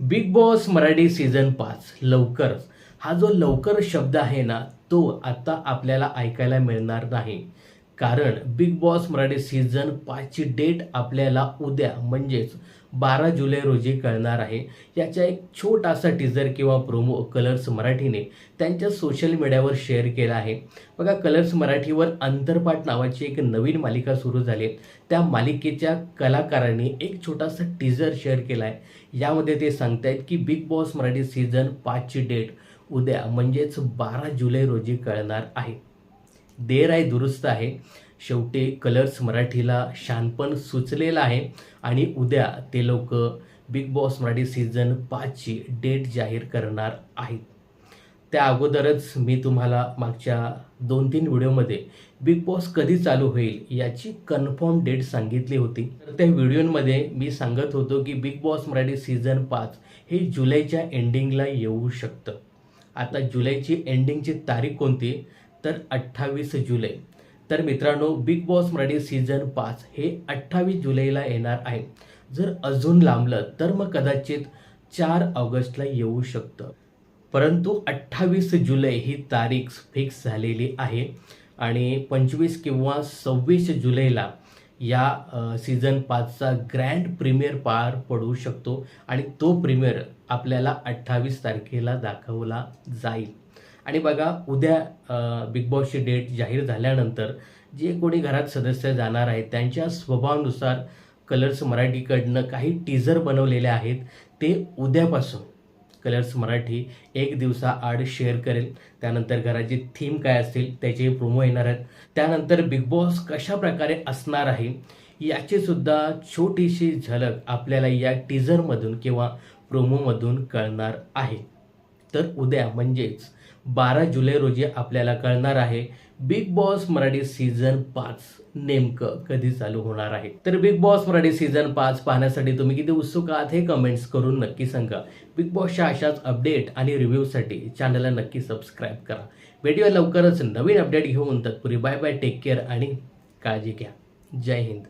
Big Boss Marathi season पाच लवकरच हा जो लवकर शब्द आहे ना तो आत्ता आपल्याला ऐकायला मिळणार नाही. कारण बिग बॉस मराठी सीझन पाचची डेट आपल्याला उद्या म्हणजेच बारा जुलै रोजी कळणार आहे. याचा एक छोटासा टीजर किंवा प्रोमो कलर्स मराठीने त्यांच्या सोशल मीडियावर शेअर केला आहे. बघा कलर्स मराठीवर अंतरपाठ नावाची एक नवीन मालिका सुरू झाली. त्या मालिकेच्या कलाकारांनी एक छोटासा टीजर शेअर केला आहे यामध्ये ते सांगतायत की बिग बॉस मराठी सीझन पाचची डेट उद्या म्हणजेच बारा जुलै रोजी कळणार आहे. देर आहे दुरुस्त आहे. शेवटी कलर्स मराठीला शानपण सुचलेलं आहे. आणि उद्या ते लोक बिग बॉस मराठी सीझन पाचची डेट जाहीर करणार आहेत. त्या अगोदरच मी तुम्हाला मागच्या दोन तीन व्हिडिओमध्ये बिग बॉस कधी चालू होईल याची कन्फर्म डेट सांगितली होती. तर त्या व्हिडिओमध्ये मी सांगत होतो की बिग बॉस मराठी सीझन पाच हे जुलैच्या एंडिंगला येऊ शकतं. आता जुलैची एंडिंगची तारीख कोणती? तर अठ्ठावीस जुलै. तर मित्रांनो बिग बॉस मराठी सीझन पाच हे अठ्ठावीस जुलैला येणार आहे. जर अजून लांबलं तर मग कदाचित चार ऑगस्टला येऊ शकतं. परंतु अठ्ठावीस जुलै ही तारीख फिक्स झालेली आहे आणि पंचवीस किंवा सव्वीस जुलैला या सीझन पाचचा ग्रँड प्रीमियर पार पडू शकतो आणि तो प्रीमियर आपल्याला अठ्ठावीस तारखेला दाखवला जाईल. आणि बघा उद्या बिग बॉसची डेट जाहीर झाल्यानंतर जे कोणी घरात सदस्य जाणार आहेत त्यांच्या स्वभावानुसार कलर्स मराठीकडनं काही टीझर बनवलेले आहेत ते उद्यापासून कलर्स मराठी एक दिवसाआड शेअर करेल. त्यानंतर घराची थीम काय असेल त्याचे प्रोमो येणार आहेत. त्यानंतर बिग बॉस कशा प्रकारे असणार आहे याची सुद्धा छोटीशी झलक आपल्याला या टीझरमधून किंवा प्रोमोमधून कळणार आहे. तर उद्या म्हणजेच बारा जुलै रोजी आपल्याला कळणार आहे बिग बॉस मराठी सीझन पाच नेमकं कधी चालू होणार आहे. तर बिग बॉस मराठी सीझन पाच पाहण्यासाठी तुम्ही किती उत्सुक आहात हे कमेंट्स करून नक्की सांगा. बिग बॉसच्या अशाच अपडेट आणि रिव्ह्यूसाठी चॅनलला नक्की सबस्क्राईब करा. व्हिडिओ लवकरच नवीन अपडेट घेऊन तत्पुरी बाय बाय टेक केअर आणि काळजी घ्या. जय हिंद.